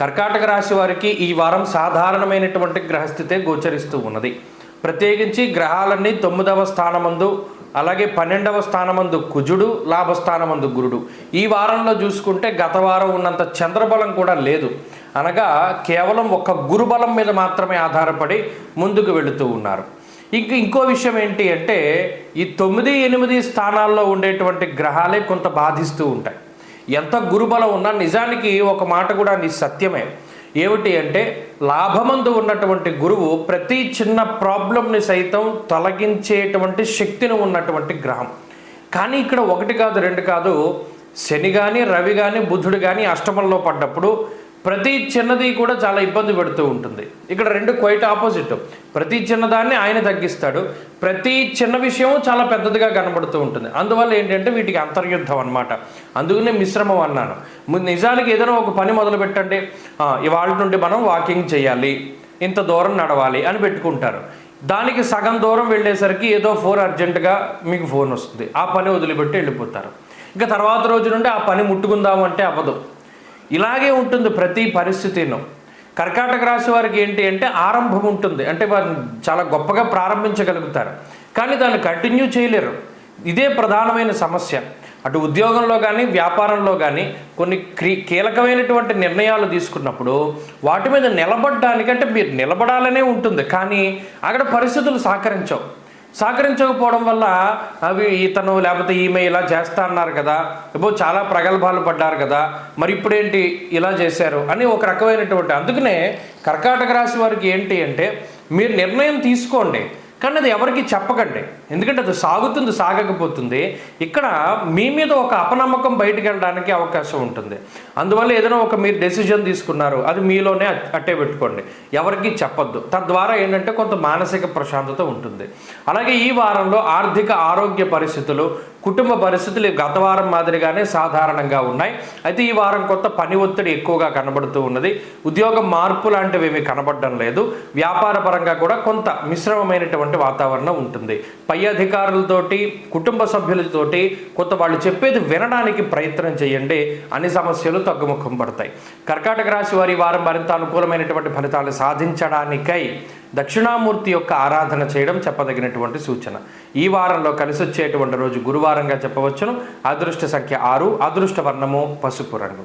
కర్కాటక రాశి వారికి ఈ వారం సాధారణమైనటువంటి గ్రహస్థితే గోచరిస్తూ ఉన్నది. ప్రత్యేకించి గ్రహాలన్నీ తొమ్మిదవ స్థానమందు అలాగే పన్నెండవ స్థానమందు కుజుడు లాభస్థానమందు గురుడు. ఈ వారంలో చూసుకుంటే గత వారం ఉన్నంత చంద్రబలం కూడా లేదు. అనగా కేవలం ఒక గురుబలం మీద మాత్రమే ఆధారపడి ముందుకు వెళుతూ ఉన్నారు. ఇంక ఇంకో విషయం ఏంటి అంటే ఈ తొమ్మిది ఎనిమిది స్థానాల్లో ఉండేటువంటి గ్రహాలే కొంత బాధిస్తూ ఉంటాయి. ఎంత గురుబలం ఉన్నా నిజానికి ఒక మాట కూడా నీ సత్యమే. ఏమిటి అంటే లాభమందు ఉన్నటువంటి గురువు ప్రతి చిన్న ప్రాబ్లంని సైతం తొలగించేటువంటి శక్తిని ఉన్నటువంటి గ్రహం. కానీ ఇక్కడ ఒకటి కాదు రెండు కాదు. శని కానీ రవి కానీ బుధుడు కానీ అష్టమంలో పడ్డప్పుడు ప్రతి చిన్నది కూడా చాలా ఇబ్బంది పెడుతూ ఉంటుంది. ఇక్కడ రెండు క్వైట్ ఆపోజిట్ ప్రతి చిన్నదాన్ని ఆయన తగ్గిస్తాడు. ప్రతి చిన్న విషయం చాలా పెద్దదిగా కనబడుతూ ఉంటుంది. అందువల్ల ఏంటంటే వీటికి అంతర్యుద్ధం అనమాట అందుకనే మిశ్రమం అన్నాను. నిజానికి ఏదైనా ఒక పని మొదలు పెట్టండి. ఇవాళ నుండి మనం వాకింగ్ చేయాలి. ఇంత దూరం నడవాలి అని పెట్టుకుంటారు. దానికి సగం దూరం వెళ్ళేసరికి ఏదో ఫోన్ అర్జెంటుగా మీకు ఫోన్ వస్తుంది. ఆ పని వదిలిపెట్టి వెళ్ళిపోతారు. ఇంకా తర్వాత రోజు నుండి ఆ పని ముట్టుకుందాం అంటే అవ్వదు. ఇలాగే ఉంటుంది ప్రతి పరిస్థితిను. కర్కాటక రాశి వారికి ఏంటి అంటే ఆరంభం ఉంటుంది. అంటే వారు చాలా గొప్పగా ప్రారంభించగలుగుతారు. కానీ దాన్ని కంటిన్యూ చేయలేరు. ఇదే ప్రధానమైన సమస్య. అటు ఉద్యోగంలో కానీ వ్యాపారంలో కానీ కొన్ని క్రీ కీలకమైనటువంటి నిర్ణయాలు తీసుకున్నప్పుడు వాటి మీద నిలబడడానికి అంటే మీరు నిలబడాలనే ఉంటుంది. కానీ అక్కడ పరిస్థితులు సహకరించవు. సహకరించకపోవడం వల్ల అవి ఇతను లేకపోతే ఈమె ఇలా చేస్తా అన్నారు కదా ఇప్పుడు చాలా ప్రగల్భాలు పడ్డారు కదా మరి ఇప్పుడేంటి ఇలా చేశారు అని ఒక రకమైనటువంటి అందుకనే కర్కాటక రాశి వారికి ఏంటి అంటే మీరు నిర్ణయం తీసుకోండి. కానీ అది ఎవరికి చెప్పకండి. ఎందుకంటే అది సాగుతుంది సాగకపోతుంది. ఇక్కడ మీ మీద ఒక అపనమ్మకం బయటకు వెళ్ళడానికి అవకాశం ఉంటుంది. అందువల్ల ఏదైనా ఒక మీరు డెసిజన్ తీసుకున్నారు అది మీలోనే అట్టే పెట్టుకోండి. ఎవరికి చెప్పొద్దు. తద్వారా ఏంటంటే కొంత మానసిక ప్రశాంతత ఉంటుంది. అలాగే ఈ వారంలో ఆర్థిక ఆరోగ్య పరిస్థితులు కుటుంబ పరిస్థితులు గత వారం మాదిరిగానే సాధారణంగా ఉన్నాయి. అయితే ఈ వారం కొత్త పని ఒత్తిడి ఎక్కువగా కనబడుతూ ఉన్నది. ఉద్యోగ మార్పు లాంటివి ఏమీ కనబడడం లేదు. వ్యాపార పరంగా కూడా కొంత మిశ్రమమైనటువంటి వాతావరణం ఉంటుంది. పై అధికారులతోటి కుటుంబ సభ్యులతోటి కొత్త వాళ్ళు చెప్పేది వినడానికి ప్రయత్నం చేయండి. అన్ని సమస్యలు తగ్గుముఖం పడతాయి. కర్కాటక రాశి వారి వారం మరింత అనుకూలమైనటువంటి ఫలితాలు సాధించడానికై దక్షిణామూర్తి యొక్క ఆరాధన చేయడం చెప్పదగినటువంటి సూచన. ఈ వారంలో కలిసి వచ్చేటువంటి రోజు గురువారంగా చెప్పవచ్చును. అదృష్ట సంఖ్య ఆరు. అదృష్ట వర్ణము పసుపు రంగు.